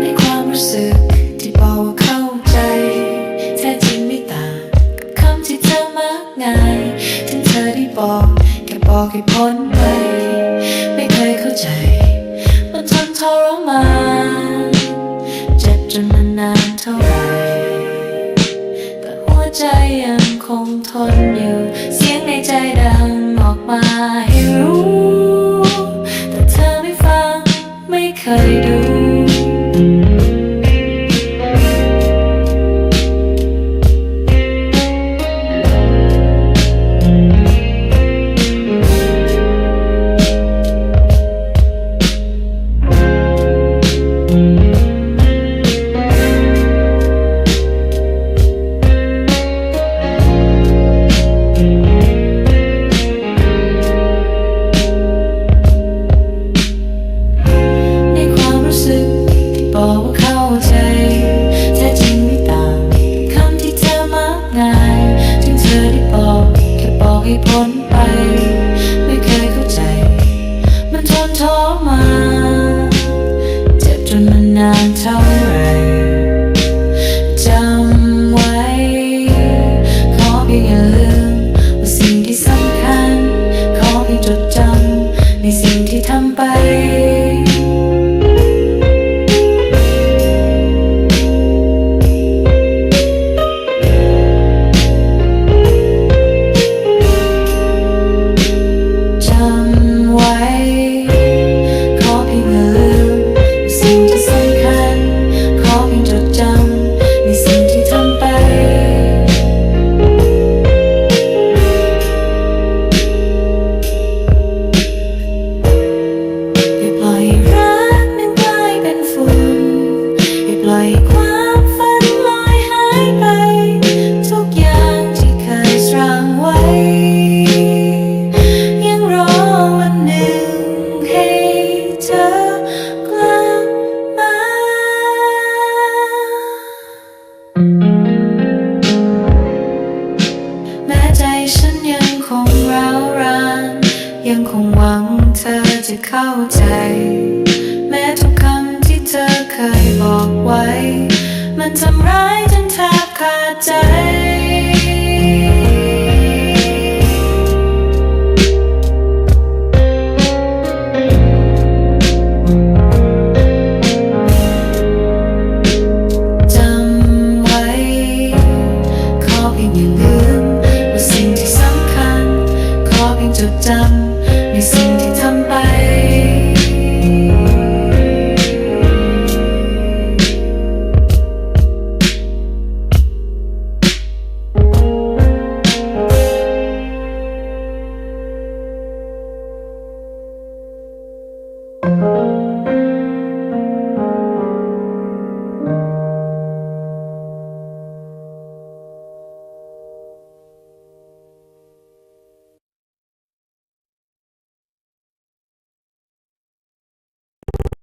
ในความรู้สึกที่บอกว่าเข้าใจแท้จริงไม่ต่างกับคำที่เธอมักง่ายถึงเธอได้บอกแค่บอกให้พ้นไป ไม่เคยเข้าใจ มันทนทรมานเจ็บจนมันนานเท่าไหร่แต่หัวใจยังคงทนอยู่ เสียงในใจดังออกมาให้รู้ แค่บอกให้พ้น ล่อยความฝันลอยหายไป ทุกอย่างที่เคยสร้างไว้ ยังรอวันหนึ่งให้เธอกลับมา แม้ใจฉันยังคงร้าวราน ยังคงหวังเธอจะเข้าใจ ทำร้ายจนแทบขาดใจ จำไว้ ขอเพียงอย่าลืมว่าสิ่งที่สำคัญ ขอเพียงจดจำ